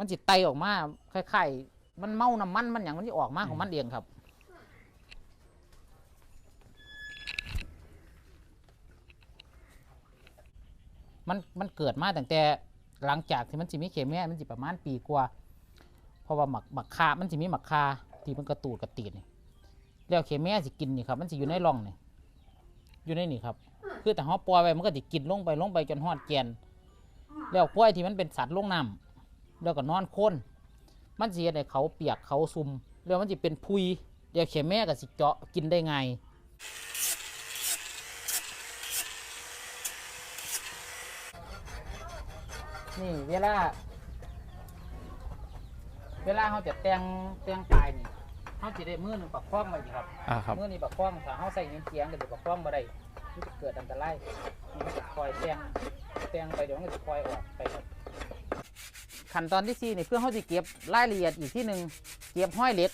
มันสิตไตออกมาคล้ายๆมันเมาน้ำมันมันอย่างมันสิออกมาของมันเองครับ มันมันเกิดมาตั้งแต่หลังจากที่มันสิมีเคมีมันสิประมาณปีกว่า เพราะว่าหมักหมักคา มันสิมีหมักคาที่มันกระตูดกระตีดนี่แล้วเคมีสิกินนี่ครับ มันสิอยู่ในร่องนี่อยู่ในนี่ครับ คือแต่เขาปล่อยไปมันก็จะกินลงไปลงไปจนฮอดแกนแล้วควยที่มันเป็นสัตว์ลงน้ำ แล้วก็นอนโคนมันสิเฮ็ดให้เขาเปียกเขาซุ่มแล้วมันจะเป็นพุยเดี๋ยวเขแม่ก็สิเจาะกินได้ไงายนี่เวลา เวลาเขาจะแต่งแต่งปลายนี่เขาจะได้มือหนึ่งปักคล้องไว้สิครับอ่าครับ มือนี่ปักคล้องถ้าเขาใส่เงินเสียงก็จะปักคล้องบ่ได้มันจะเกิดอันตรายมันจะคอยแต่งแต่งไปเดี๋ยวมันก็จะคอยออกไปครับ ขั้นตอนที่สี่นี่เพื่อเขาจะเก็บรายละเอียดอีกที่หนึ่งเก็บห้อยเล็ก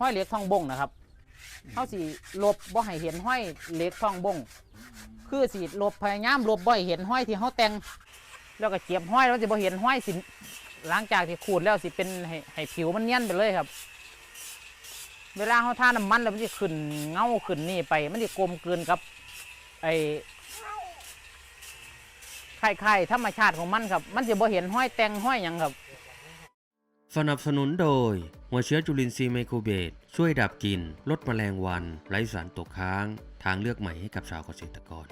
ห้อยเล็กทองบงนะครับเขาสิลบบ่ให้เห็นห้อยเล็กทองบงคือสิลบพยายามลบบ่ให้เห็นห้อยที่เขาแต่งแล้วก็เก็บห้อยแล้วจะบ่เห็นห้อยสิหลังจากที่ขูดแล้วสิเป็นให้ให้ผิวมันเนียนไปเลยครับ เวลาเขาทาน้ำมันแล้วมันจะขึ้นเงาขึ้นนี่ไปมันจะกลมกลืนกับไอ้ไข่ธรรมชาติของมันครับ มันจะบ่เห็นห้อยแตงห้อยหยังครับ สนับสนุนโดย หัวเชื้อจุลินทรีย์ไมโครเบต ช่วยดับกลิ่นลดแมลงวัน ไร้สารตกค้าง ทางเลือกใหม่ให้กับชาวเกษตรกร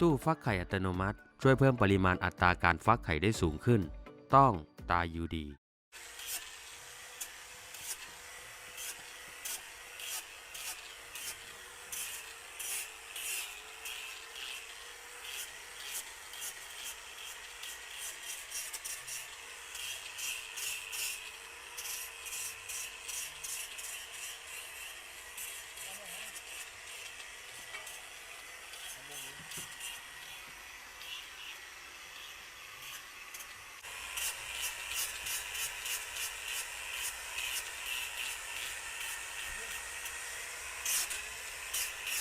ตู้ฟักไข่อัตโนมัติ ช่วยเพิ่มปริมาณอัตราการฟักไข่ได้สูงขึ้น ต้องตายูดี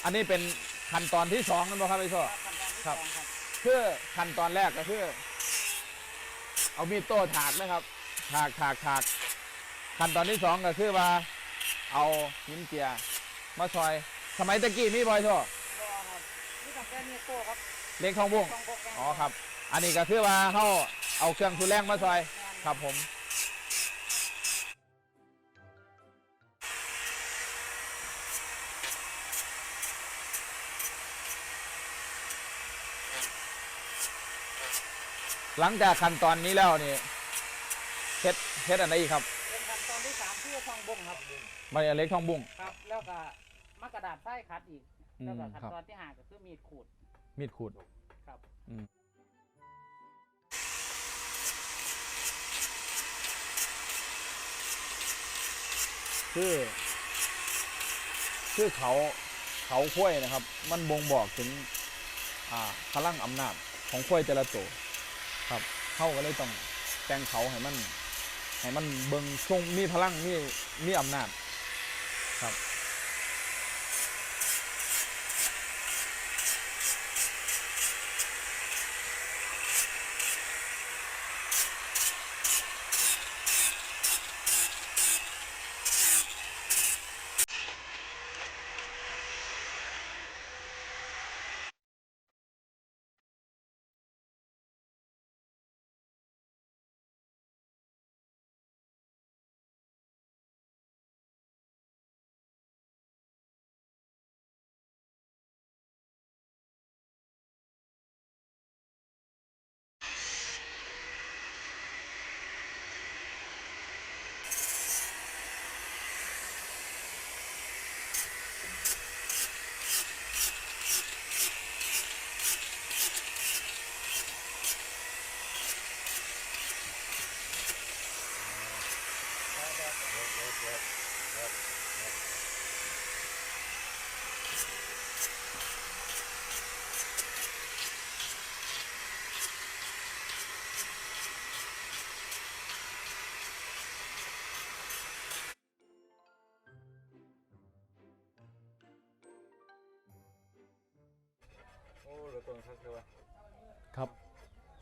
อันนี้เป็นขั้นตอนที่สองนั่นบ่ครับพี่โซครับคือขั้นตอนแรกก็คือ เอามีดโต้ถากนะครับ ถากถากถากขั้นตอนที่สองก็คือว่า เอาหินเจียมาซอย สมัยตะกี้มีบอยโซนี่กับแค่นี้โก้ครับเล็กทองบุ้งต้องพกแกงอ๋อครับ อันนี้ก็คือว่าเขาเอาเครื่องทุนแรงมาซอย ครับผม หลังจากขั้นตอนนี้แล้วนี่เฮ็ดเฮ็ดอันไหนอีกครับเป็นขั้นตอนที่สามคือทองบงครับมาเล็กทองบุ้ง ครับ แล้วก็มากระดาษไส้คัดอีก อืมแล้วก็ขั้นครับ ตอนที่ห้าก็คือมีดขูดมีดขูด ครับอืม คือ คือเขาเขาข้วยนะครับ มันบ่งบอกถึง อ่าพลังอำนาจ ของข้วยแต่ละตัวครับเขาก็เลยต้องแต่งเขาให้มันให้มันเบิงทรงมีพลังมีมีอำนาจครับ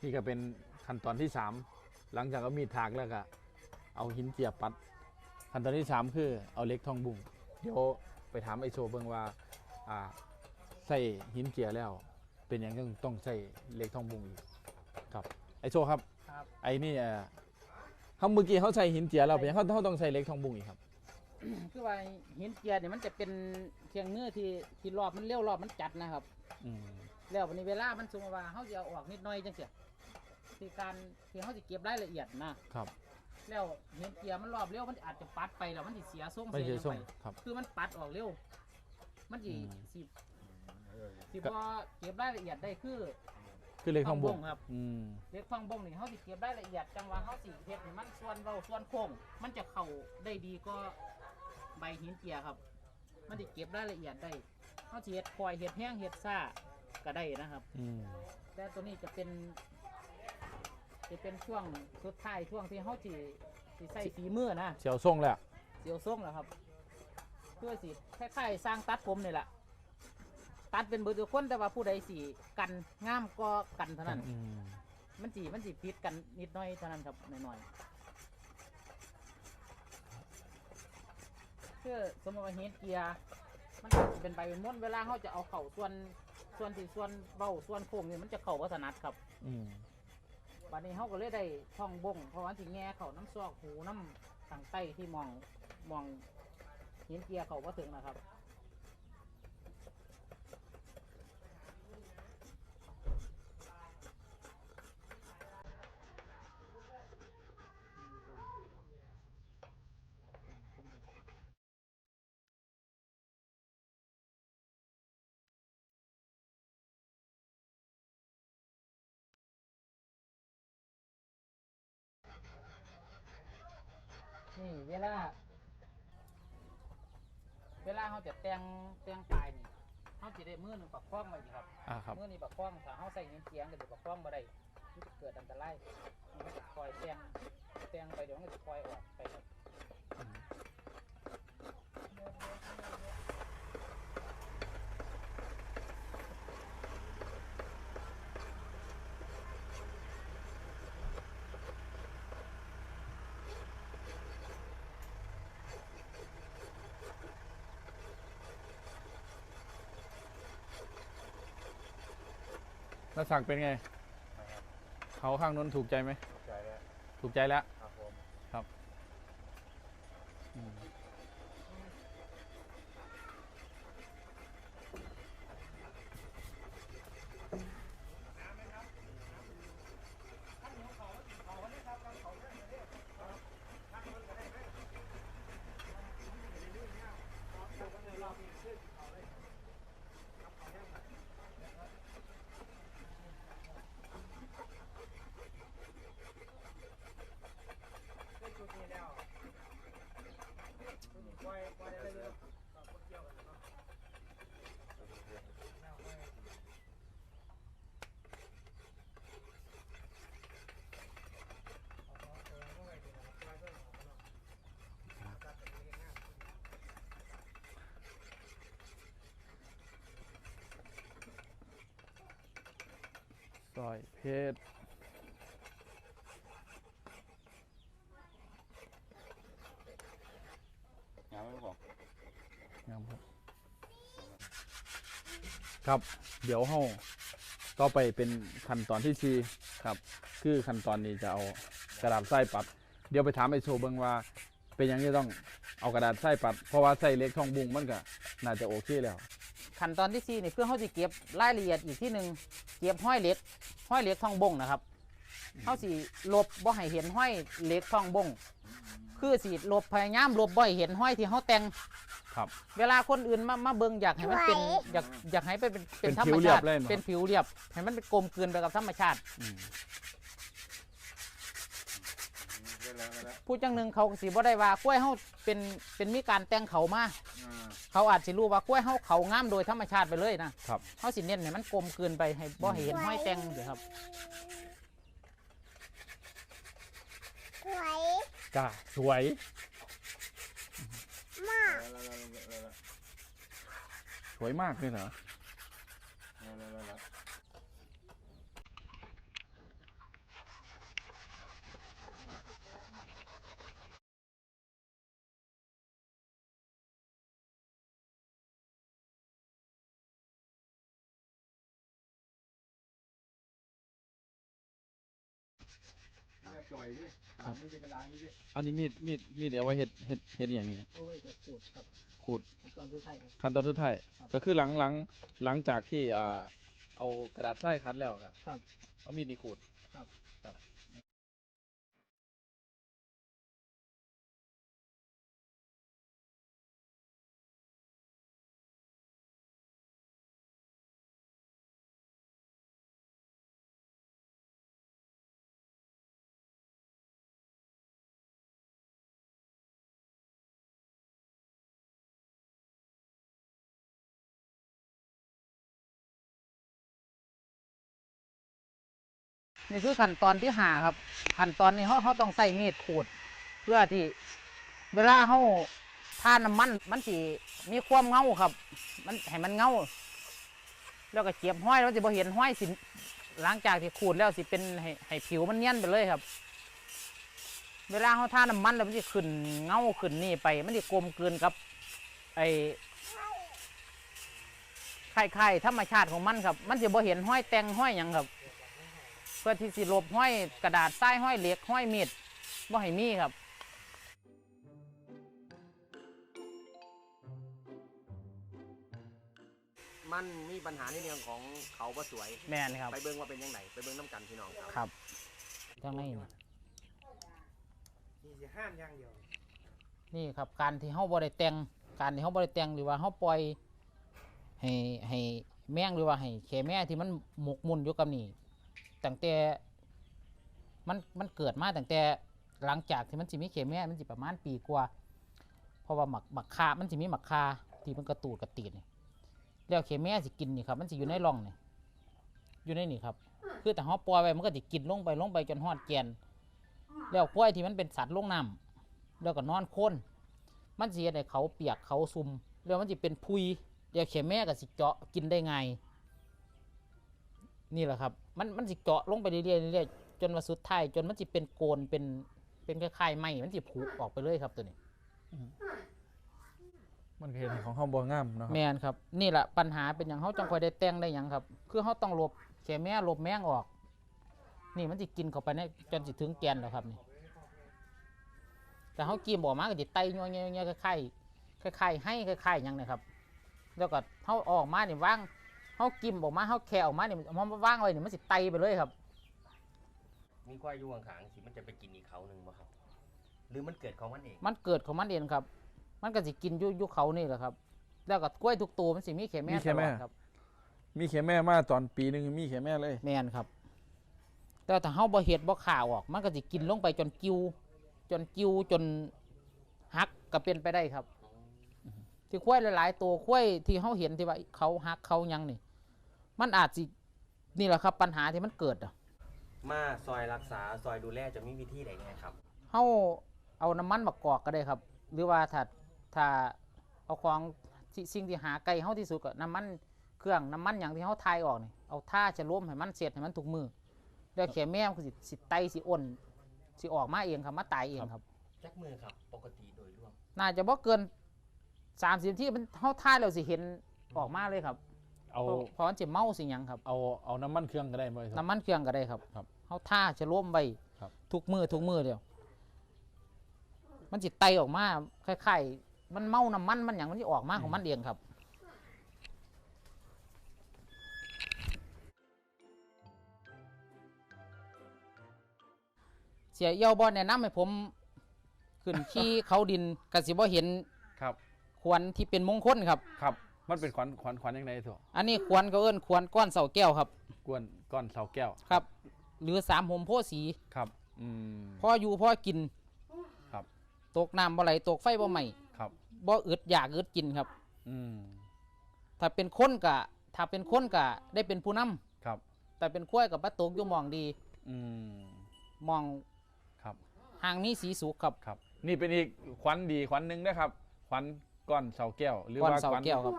นี่ก็เป็นขั้นตอนที่สามหลังจากเอามีดถากแล้วก็เอาหินเจียปัด ขั้นตอนที่สามคือเอาเหล็กทองบุ้งเดี๋ยวไปถามไอโชเบิ่งว่าอ่าใส่หินเจียแล้ว เป็นหยังต้องต้องใส่เหล็กทองบุ้งอีกครับไอโชครับครับ ไอ้นี่เอ่อเขาเมื่อกี้เขาใส่หินเจียแล้วเป็นหยังเขาเขาต้องใส่เหล็กทองบุ้งอีกครับ คือว่าหินเจียเนี่ยมันจะเป็นเคียงเนื้อที่ที่รอบมันเลี้ยวรอบมันจัดนะครับ อืมแล้ววันนี้เวลามันสมมติว่าเขาจะเอาออกนิดหน่อยจังเสีย ที่การที่เขาจะเก็บรายละเอียดนะครับ แล้วเห็นเกียร์มันรอบเร็วมันอาจจะปัดไปแล้วมันจะเสียทรงไม่เสียใช่หยังส่งไปครับคือมันปัดออกเร็ว มันจีอืม สิสิพอเก็บรายละเอียดได้คือ คือเหล็กทองบุ้งทองบุ้งครับ อืม เล็กฟังบงนี่เขาสิเก็บรายละเอียดจังหวะเขาสิเฮ็ดนี่มันส่วนเบาส่วนโค้งมันจะเข้าได้ดีก็ใบหินเกียร์ครับ มันจะเก็บรายละเอียดได้เขาสิเฮ็ดคอยเฮ็ดแห้งเฮ็ดซ่าก็ได้นะครับ อืมแต่ตัวนี้จะเป็น จะเป็นช่วงสุดท้ายช่วงที่เขาจีสิใส่ฝีมือนะเสียวส่งแล้วเสียวส่งแล้วครับ เพื่อสิคล้ายๆสร้างตัดผมนี่แหละตัดเป็นเบอร์ทุกคนแต่ว่าผู้ใดสีกันงามก็กันเท่านั้น อืมมันจีมันจีพิดกันนิดหน้อยเท่านั้นครับหน่อยๆเพื่อสมมติว่าเฮดเกียร์มันก็สิเป็นใบเป็นม้วนเวลาเขาจะเอาเข่าส่วนส่วนที่ส่วนเบาส่วนโค้งนี่มันจะเข่าวัฒนัดครับ อืม วันนี้เขาก็เลยได้ท่องบงเพราะว่าที่แง่เขาน้ำซอกหูน้ำทางใต้ที่มองมองเห็นเกียร์เขาว่าถึงนะครับ นี่เวลา เวลาเขาจะแต่งแต่งปลายนี่เขาจะได้มือหนึ่งปักคล้องไว้ดีครับอ่าครับ มือนี่ปักคล้องถ้าเขาใส่เงินเกียงก็จะปักคล้องมาได้มันจะเกิดอันตรายมันจะคอยแต่งแต่งไปเดี๋ยวมันก็จะคอยออกไปครับ แล้วสักเป็นไง เขาข้างนู้นถูกใจไหมใจแล้วถูกใจแล้ว ซอยเพชรงานไม่บอกงามครับ ครับ เดี๋ยวเฮาต่อไปเป็นขั้นตอนที่สี่ครับ คือขั้นตอนนี้จะเอากระดาษทรายปัด เดี๋ยวไปถามไอโชว์เบิ่งว่า เป็นหยังที่ต้องเอากระดาษทรายปัด เพราะว่าใส่เหล็กทองบุ้งมันก็น่าจะโอเคแล้ว ขั้นตอนที่สี่นี่เพื่อเขาจะเก็บรายละเอียดอีกที่หนึ่งเก็บห้อยเหล็ก ห้อยเหล็กทองบงนะครับเขาสิลบบ่ให้เห็นห้อยเหล็กทองบงคือสิลบพยายามลบบ่ให้เห็นห้อยที่เขาแต่งครับ เวลาคนอื่นมามาเบิ่งอยากให้มันเป็นอยากอยากให้เป็นเป็นเป็นเป็นธรรผิมวเรียชาบติเลยเนอะเป็นผิวเรียบให้มันเป็นกลมกลืนไปกับธรรมชาติอืมได้ แล้วได้แล้วผู้จังหนึ่งเขาก็สิบ่ได้ว่ากล้วยเฮาเป็นเป็นมีการแต่งเขามา อ่าเขาอาจสิรู้ว่ากล้วยเฮาเขางามโดยธรรมชาติไปเลยนะครับเขาสิเน้นให้มันกลมกลืนไปให้บ่ให้เห็นห้อยแต่งเดี๋ยวครับ สวยจ้าสวยมากแล้วแล้วแล้วแล้วแล้วสวยมากเลยเหรอแล้วแล้วแล้วจ่ อยดิตามไม่เป็นกระดานนี่ดิอันนี้มีดมีดมีดเอาไว้เฮ็ดเฮ็ดเฮ็ดอหย่างนี้โอ้ยขูดครับขูดตอนสุดท้ายครับ ขั้นตอนสุดท้ายก็คือหลังหลังหลังจากที่อ่าเอากระดาษทรายคัดแล้วครับครับ เอามีดนี่ขูดครับ นี่คือขั้นตอนที่หาครับขั้นตอนนี้เขาเขาต้องใส่มีดขูด เพื่อที่ เวลาเขาทาน้ำมันมันสิมีความเงาครับ มันให้มันเงาแล้วก็เก็บห้อยแล้วจะบ่เห็นห้อยสิหลังจากที่ขูดแล้วสิเป็นให้ให้ผิวมันเนียนไปเลยครับ เวลาเขาทาน้ำมันแล้วมันจะขึ้นเงาขึ้นนี่ไป มันจะกลมกลืนกับ ไอไข่ไข่ธรรมชาติของมันครับ มันจะบ่เห็นห้อยแตงห้อยหยังครับ พื่อที่สิลบห้อยกระดาษทรายห้อยเหล็กห้อยมีดบ่ให้มีครับมันมีปัญหาในเรื่องของเขาบ่สวยแม่นครับไปเบิ่งว่าเป็นยังไงไปเบิ่งน้ำกันพี่น้องครับครับจังไรนี่นี่สิห้ามอย่างเดียวนี่ครับการที่เฮาบ่ได้แต่งการที่เฮาบ่ได้แต่งหรือว่าเฮาปล่อยให้ให้แมงหรือว่าให้แขแม่ที่มันหมกมุ่นอยู่กับนี่ ตั้งแต่มันมันเกิดมาตั้งแต่หลังจากที่มันสิมีแขแม่มันสิประมาณปีกว่าเพราะว่าหมักหมักคามันสิมีหมักคาที่มันกระตูดกระตีดนี่แล้วแขแม่สิกินนี่ครับ มันสิอยู่ในร่องนี่อยู่ในนี่ครับ คือแต่เฮาปล่อยไว้มันก็สิกินลงไปลงไปจนฮอดแกนแล้วกล้วยที่มันเป็นสัตว์ลงน้ำแล้วก็นอนโคนมันสิเฮ็ดให้เขาเปียกเขาซุ่มแล้วมันสิเป็นพุยเดี๋ยวเข็มแม่ก็สิเจาะกินได้ไง นี่แหละครับ มันมันสิเจาะลงไปเรื่อยๆเรื่อยๆจนว่าสุดท้ายจนมันสิเป็นโกนเป็นเป็นคล้ายๆไม้มันสิผุออกไปเลยครับตัวนี้ มันก็เห็นของเฮาบ่งามเนาะครับ แม่นครับ นี่แหละปัญหาเป็นอย่างเขาจังค่อยได้แต่งได้หยังครับ คือเขาต้องลบแขแม่ลบแมงออก นี่มันสิกินเข้าไปในจนสิถึงแกนแล้วครับนี่แต่เขากินบอกมาก็จะไตยัวเงี้ยเงี้ยคล้ายๆคล้ายๆให้คล้ายๆหยังนะครับ แล้วก็เขาออกมาเนี่ยว่าง เขากิมออกมาเขาแค่ออกมาเนี่ยมันว่างไว้เนี่ยมันสิไตไปเลยครับ มีควายอยู่ข้างๆสิมันจะไปกินอีกเขาหนึ่งบ่ครับ หรือมันเกิดของมันเอง มันเกิดของมันเองครับ มันก็สิกินอยุยุเขานี่แหละครับ แล้วก็กล้วยทุกตัวมันสิมีแค่แม่ตลอดครับ มีแค่แม่มาตอนปีหนึงมีแค่แม่เลย แม่นครับ แต่ถ้าเฮาบ่เฮ็ดบ่ข่าวออกมันก็สิกินลงไปจนกิ้ว จนกิ้วจนหักก็เป็นไปได้ครับ ที่ควายหลาย ๆ ตัวควายที่เฮาเห็นที่ว่าเขาหักเขาหยังนี่ มันอาจสินี่แหละครับปัญหาที่มันเกิดอะมาซอยรักษาซอยดูแลจะมีวิธีใดไงครับเฮาเอาน้ำมันมากอกก็ได้ครับ หรือว่าถ้าถ้าเอาของที่สิ่งที่หาไกลเฮาที่สุดก็น้ำมันเครื่องน้ำมันอย่างที่เฮาทายออกนี่เอาท่าจะร่วมให้มันเสร็จให้มันถูกมือแล้วแขแม่มันก็สิสิไตสิอ่อนสิออกมาเองครับมาตายเองครับจักมือครับ ปกติโดยรวมน่าจะบ่เกิน 30ที่มันเฮาท่ายแล้วสิเห็นออกมาเลยครับเอาเพราะเพราะมันสิเมาสิหยังครับ เอาเอาน้ำมันเครื่องก็ได้บ่ครับ น้ำมันเครื่องก็ได้ครับครับเฮาท่าจะร่วมไว้ครับ ทุกมือทุกมือเดียว มันสิไตออกมาคล้ายๆมันเมาน้ำมันมันหยังมันสิออกมาของมันเองครับ เสียเอี่ยวบ่แนะนำให้ผม ขึ้นขี่เขาดินก็สิบ่เห็นครับ ขวนที่เป็นมงคลครับ ครับ มันเป็นขวัญขวัญขวัญยังไงถั่วอันนี้ขวนก็เอิ้นขวนก้อนเสาแก้วครับ กวนก้อนเสาแก้ว ครับ หรือสามหมโพธิ์สีครับ อืม พ่ออยู่พ่อกินครับ ตกน้ำบ่ไหลตกไฟบ่ไหม้ครับ บ่อึดอยากอึดกินครับ อืม ถ้าเป็นคนกะถ้าเป็นคนกะได้เป็นผู้นำครับ แต่เป็นข้วยกับปะตกอยู่หมองดีอืม หมองครับ ห่างมีสีสุขครับ ครับ นี่เป็นอีกขวัญดีขวัญหนึ่งนะครับ ขวัญ ก้อนเสาแก้ว หรือก้อนว่าเสาขวัญแก้วครับ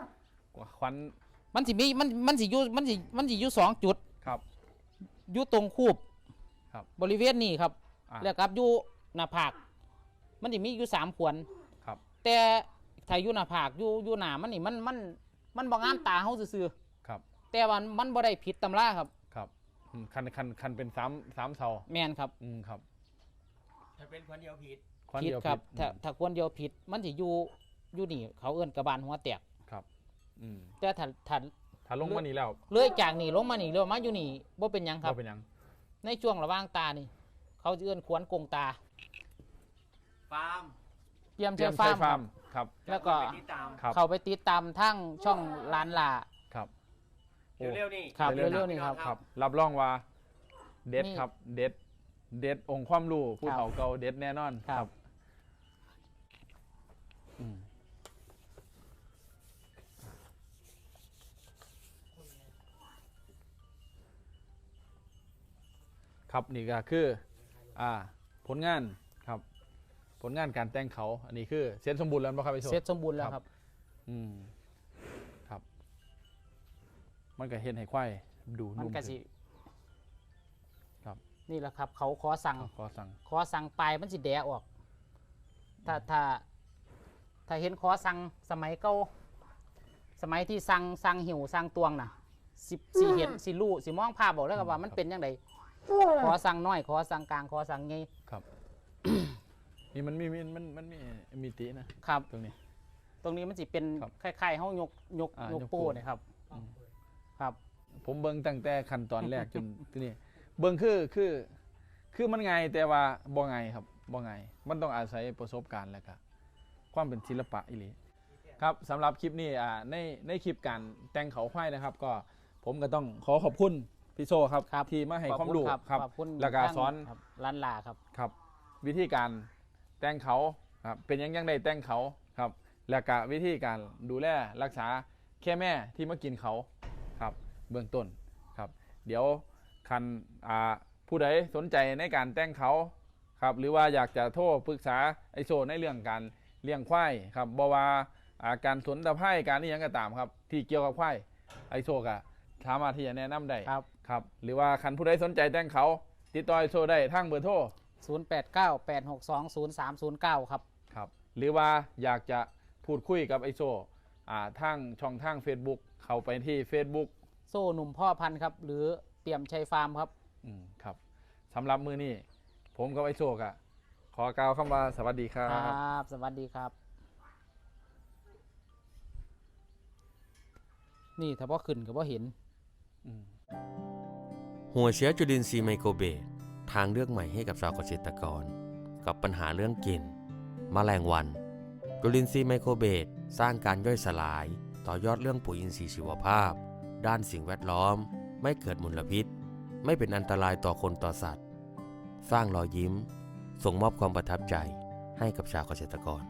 ขวัญมันสิมีมันมันสิอยู่มันสิมันสิอยู่สองจุดครับ อยู่ตรงคูบครับบริเวณนี้ครับ อะ แล้วกับอยู่หน้าผาก มันสิมีอยู่สามขวนครับ แต่ถ้าอยู่หน้าผากอยู่อยู่หน้ามันนี่มันมันมันบ่งามตาเฮาซื่อครับๆแต่ว่ามันบ่ได้ผิดตำราครับ ครับอืมคันคันคันเป็นสามสามเสาแม่นครับอืมครับเป็นคนเดียวผิดควันผิดเดียวครับ ผิดถ้าถ้าควรเดียวผิด มันสิอยู่ อยู่นี่เขาเอื้นกระบาลหัวแตกครับอืมแต่ถ้าถ้าถ้าลงมานี่แล้วเลื่อยจากนี่ลงมานี่เรือมาอยู่นี่บ่เป็นหยังครับบ่เป็นหยัง ในช่วงระหว่างตานี่ เขาจะเอื้นขวนกงตาฟาร์มเยี่ยมเตรีเชียยมฟาใช้ร์มฟาร์มครับแล้วก็ ไปติดตามครับเขาไปติดตามทั้งช่องร้านลาครับเร็วๆนี่ครับเร็วๆเร็วๆนี่ครับ ครับ รับรองว่า เด็ดนี่ครับ เด็ด เด็ดองค์ความรู้ผู้ครับเฒ่าเก่าเด็ดแน่นอนครับ ครับนี่ก็คืออ่าผลงานครับ ผลงานการแต่งเขา อันนี้คือเสร็จสมบูรณ์แล้วป่ะครับพี่โชเสร็จสมบูรณ์แล้วครับ อืมครับ มันก็เห็นให้ควายดูมันนุ่มก็ขึ้สิครับ นี่แหละครับ เขาขอสั่ง ขอสั่ง ขอสั่งปลายมันสิแดะออก ถ้าถ้าถ้าเห็นขอสั่งสมัยเก่าสมัยที่สั่งสั่งหิวสั่งตวงน่ะสิสิเห็นสิรู้สิมองภาพบอกแล้วครับว่ามันเป็นยังไง ขอสั่งน้อย ขอสั่งกลาง ขอสั่งไงครับ นี่มันมีมันมันมันมีมีตินะครับ ตรงนี้ ตรงนี้มันสิเป็นครับคล้ายๆเฮายกยกอ่ายยกยกโป้โป้เนี่ยครับอืมครับ ผมเบิ่งตั้งแต่ขั้นตอนแรกจน ที่นี่เบิ่งคือคือ คือมันไงายแต่ว่าบ่ไงายครับบ่ไงายมันต้องอาศัยประสบการณ์แล้วก็ความเป็นศิลปะอีหลีครับสำหรับคลิปนี้อ่าในในคลิปการแต่งเขาควายนะครับ ก็ผมก็ต้องขอขอบคุณ พี่โซครับครับ ที่มาให้ขอบความณรู้ครับขอบคุณแล้วก็ทางสอนครับร้านลาครับ ครับ วิธีการแต่งเขาครับเป็นยังยังได้แต่งเขาครับ แล้วก็วิธีการดูแลรักษาแค่แม่ที่มากินเขาครับ เบื้องต้นครับ เดี๋ยวคันอ่าผู้ใดสนใจในการแต่งเขาครับหรือว่าอยากจะโทรปรึกษาไอโซในเรื่องการเลี้ยงควายครับบว่าอ่าการสนตะไคร่การนี่ยังก็ตามครับ ที่เกี่ยวกับควายไอโซก็สามารถที่จะแนะนำได้ครับ ครับ หรือว่าคันผู้ใดสนใจแต่งเขา ติดต่อไอโซได้ทางเบอร์โทร0898620309 ครับ ครับ หรือว่าอยากจะพูดคุยกับไอโซอ่าทางช่องทาง Facebook เข้าไปที่ Facebook โซ่หนุ่มพ่อพันธุ์ครับ หรือเปี่ยมชัยฟาร์มครับ อืมครับสำหรับมือนี้ผมกับไอโซกะขอกล่าวคำว่าสวัสดีครัคบ รับ สวัสดีครับ นี่ถ้าพ่อขึ้นก็บ่เห็นอืม หัวเชื้อจุลินทรีย์ไมโครเบสทางเลือกใหม่ให้กับชาวเกษตรกร กับปัญหาเรื่องกลิ่นมแมลงวันจุลินทรีย์ไมโครเบสสร้างการย่อยสลาย ต่อยอดเรื่องปุ๋ยอินทรีย์ชีวภาพ ด้านสิ่งแวดล้อม ไม่เกิดมลพิษ ไม่เป็นอันตรายต่อคนต่อสัตว์ สร้างรอยยิ้ม ส่งมอบความประทับใจให้กับชาวเกษตรกร